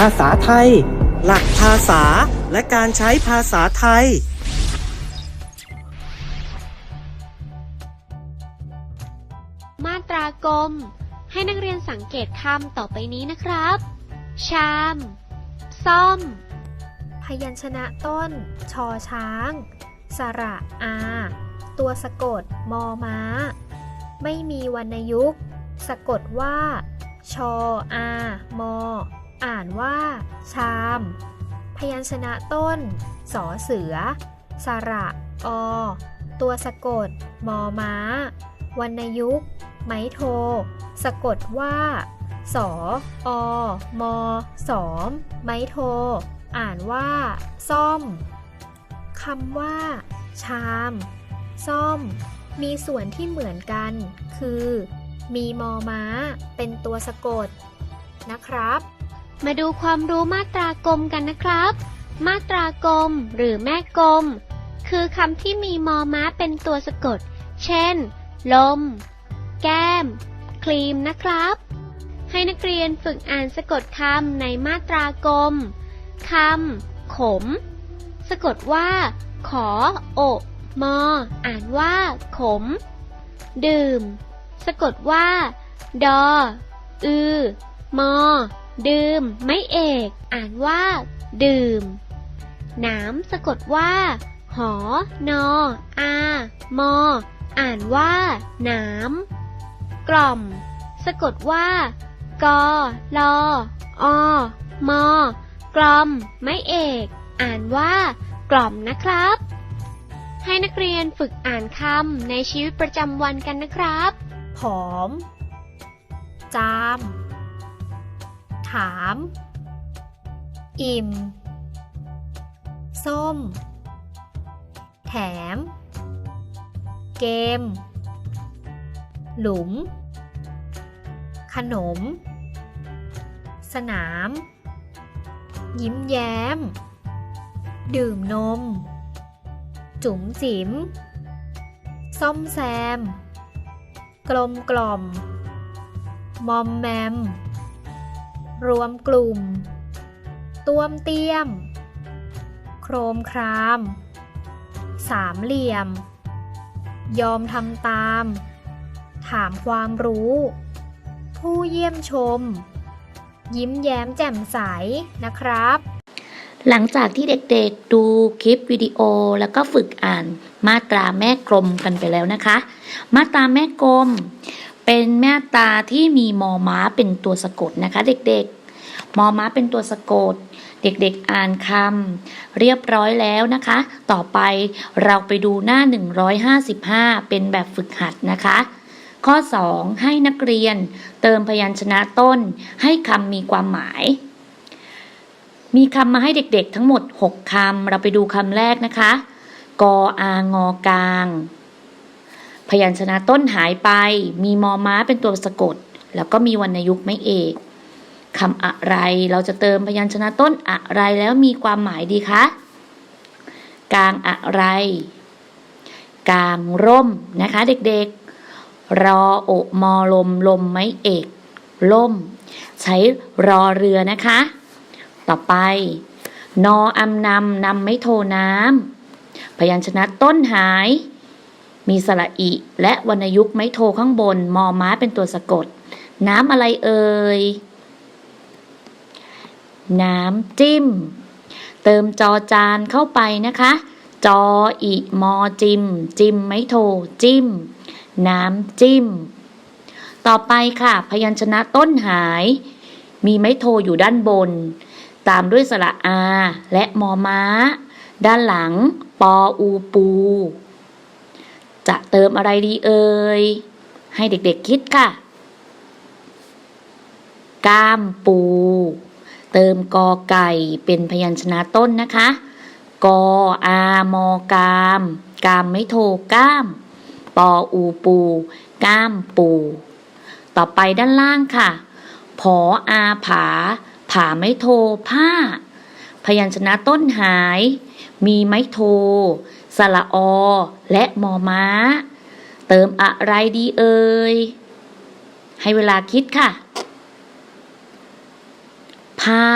ภาษาไทย หลักภาษาและการใช้ภาษาไทย มาตรากลม ให้นักเรียนสังเกตคำต่อไปนี้นะครับ ชาม ซ่อม พยัญชนะต้น ชอช้าง สระอา ตัวสะกด มอม้า ไม่มีวรรณยุกต์ สะกดว่า ชออามอ อ่านว่า ชาม พยัญชนะต้น สอเสือ สระอ ตัวสะกด มอม้า วรรณยุกต์ ไม้โท สะกดว่า สออ มอ สอม ไม้โท อ่านว่า ซ่อม คำว่า ชาม ซ่อม มีส่วนที่เหมือนกัน คือ มีมอม้า เป็นตัวสะกดนะครับ มาดูความรู้มาตรากลมกันนะครับ มาตรากลมหรือแม่กลมคือคำที่มีมอม้าเป็นตัวสะกด เช่น ลม แก้ม ครีมนะครับ ให้นักเรียนฝึกอ่านสะกดคำในมาตรากลมคำขม สะกดว่า ขอ โอ มอ อ่านว่า ขม ดื่ม สะกดว่า ดอ อือ มอ ดื่ม ไม่เอก อ่านว่า ดื่มน้ำสะกดว่า หอ นอ อา มอ อ่านว่าน้ำกล่อม สะกดว่า กอลออมอกล่อม ไม่เอก อ่านว่า กล่อมนะครับ ให้นักเรียนฝึกอ่านคำในชีวิตประจำวันกันนะครับ ผอม จามาม อิ่ม ส้ม แถม เกม หลุม ขนม สนาม ยิ้มแย้ม ดื่มนม จุ๋มจิ๋ม ซ่อมแซม กลมกล่อม มอมแมม รวมกลุ่ม ต้วมเตี้ยม โครมคราม สามเหลี่ยม ยอมทำตาม ถามความรู้ ผู้เยี่ยมชม ยิ้มแย้มแจ่มใสนะครับ หลังจากที่เด็กๆดูคลิปวิดีโอแล้วก็ฝึกอ่านมาตราแม่กลมกันไปแล้วนะคะ มาตราแม่กลม เป็นมาตราที่มีมอม้าเป็นตัวสะกดนะคะเด็กๆ มอม้าเป็นตัวสะกด เด็กๆอ่านคำเรียบร้อยแล้วนะคะ ต่อไปเราไปดูหน้า 155 เป็นแบบฝึกหัดนะคะ ข้อ 2 ให้นักเรียนเติมพยัญชนะต้น ให้คำมีความหมาย มีคำมาให้เด็กๆ ทั้งหมด 6คำเราไปดูคำแรกนะคะ กออางอกลาง พยัญชนะต้นหายไป มีมอม้าเป็นตัวสะกด แล้วก็มีวรรณยุกต์ไม่เอกคำอะไรเราจะเติมพยัญชนะต้นอะไรแล้วมีความหมายดีคะกลางอะไร กลางร่มนะคะเด็กๆ รอโอะมอลมลมไม่เอกล่ม ใช้รอเรือนะคะ ต่อไป นออำนำนำไม่โทน้ำพยัญชนะต้นหาย มีสระอิ และวรรณยุกต์ไม่โทข้างบน มอม้าเป็นตัวสะกด น้ำอะไรเอ่ย น้ำจิ้ม เติมจอจานเข้าไปนะคะ จออิมอจิม จิมไม่โท จิ้ม น้ำจิ้ม ต่อไปค่ะ พยัญชนะต้นหาย มีไม้โทอยู่ด้านบน ตามด้วยสระอา และมอม้า ด้านหลัง ปออูปู จะเติมอะไรดีเอ่ย ให้เด็กๆคิดค่ะ ก้ามปู เติมกอไก่เป็นพยัญชนะต้นนะคะ กออามอกาม กามไม่โทก้าม ปออูปู ก้ามปู ต่อไปด้านล่างค่ะ ผออาผา ผาไม่โทผ้า พยัญชนะต้นหาย มีไม้โทสระอ และมอม้า เติมอะไรดีเอ่ย ให้เวลาคิดค่ะ ผ้า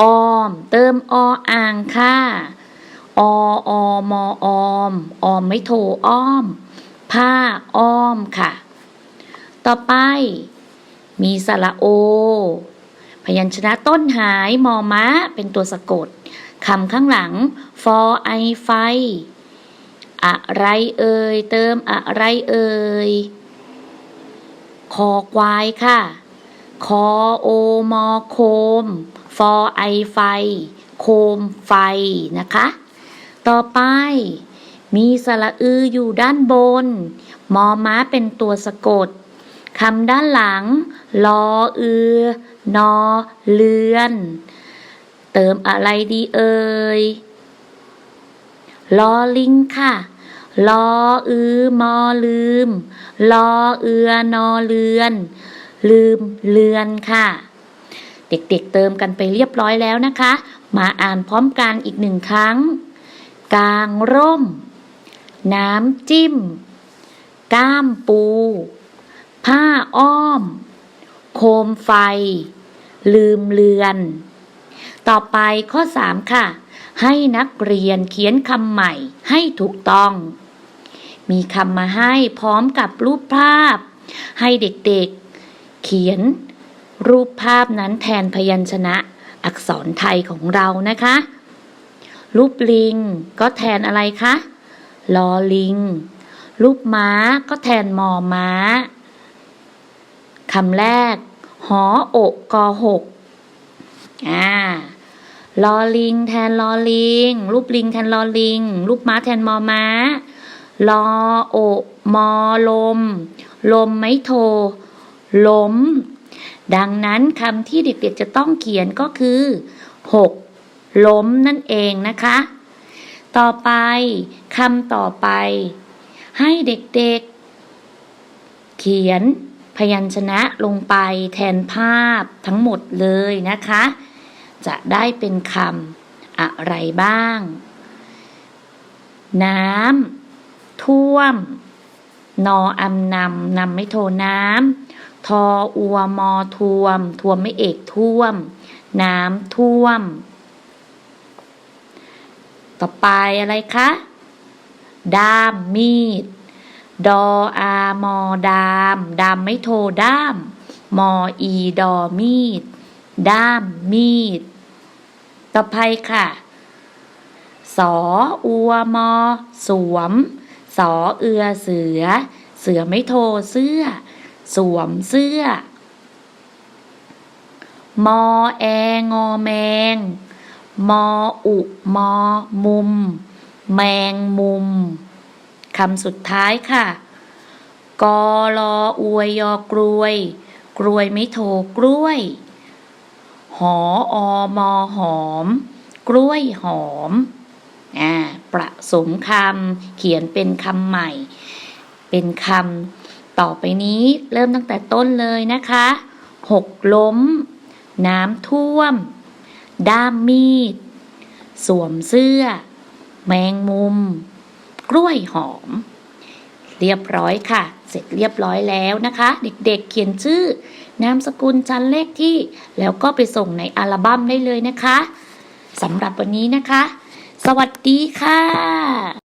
อ้อม เติมออ่างค่ะ อออมออม ออมไม่โทอ้อม ผ้าอ้อมค่ะ ต่อไป มีสระโอ พยัญชนะต้นหายมอม้าเป็นตัวสะกด คำข้างหลังฟอไอไฟ อะไรเอ่ย เติมอะไรเอ่ย คอควายค่ะ คอโอมอโคมฟอไอไฟ โคมไฟนะคะ ต่อไปมีสระอืออยู่ด้านบน มอม้าเป็นตัวสะกด คำด้านหลัง ลออือนอเลือน ติมอะไรดีเอ่ยลอลิงค่ะลออือมอลืมลอเอือนอเลือน ลืมเลือนค่ะ เด็กๆเติมกันไปเรียบร้อยแล้วนะคะ มาอ่านพร้อมกันอีกหนึ่งครั้ง กางร่ม น้ำจิ้ม ก้ามปู ผ้าอ้อม โคมไฟ ลืมเลือน ต่อไปข้อ 3 ค่ะ ให้นักเรียนเขียนคำใหม่ให้ถูกต้อง มีคำมาให้พร้อมกับรูปภาพ ให้เด็กๆ เขียนรูปภาพนั้นแทนพยัญชนะอักษรไทยของเรานะคะ รูปลิงก็แทนอะไรคะลอลิง รูปม้าก็แทนมอม้าคำแรก หออกกอหก อ่าลอลิงแทนลอลิง รูปลิงแทนลอลิง รูปม้าแทนมอม้า ลอโอมอลม ลมไม่โท ล้ม ดังนั้นคำที่เด็กๆจะต้องเขียนก็คือหกล้มนั่นเองนะคะ ต่อไปคำต่อไป ให้เด็กๆ เขียนพยัญชนะลงไปแทนภาพทั้งหมดเลยนะคะ จะได้เป็นคำอะไรบ้าง น้ำท่วม นออำนำนำไม่โทน้ำทออัวมอท่วมท่วมไม่เอกท่วม น้ำท่วม ต่อไปอะไรคะด้ามมีด ดออามอดาม ดามไม่โทด้าม มออีดอมีด ด้ามมีด ต่อไปค่ะ สออัวมอ สวม สอเอือเสือ เสือไม่โทเสื้อ สวมเสื้อ มอแองอแมง มออุมอ มุม แมงมุมคำสุดท้ายค่ะ กอลออวยยอกรวยกรวยไม่โทกล้วย หออมอหอม กล้วยหอมอ่าประสมคำเขียนเป็นคำใหม่ เป็นคำต่อไปนี้เริ่มตั้งแต่ต้นเลยนะคะหกล้ม น้ำท่วม ด้ามมีด สวมเสื้อ แมงมุม กล้วยหอม เรียบร้อยค่ะ เสร็จเรียบร้อยแล้วนะคะ เด็กๆเขียนชื่อนามสกุลชั้นเลขที่ แล้วก็ไปส่งในอัลบั้มได้เลยนะคะสำหรับวันนี้นะคะ สวัสดีค่ะ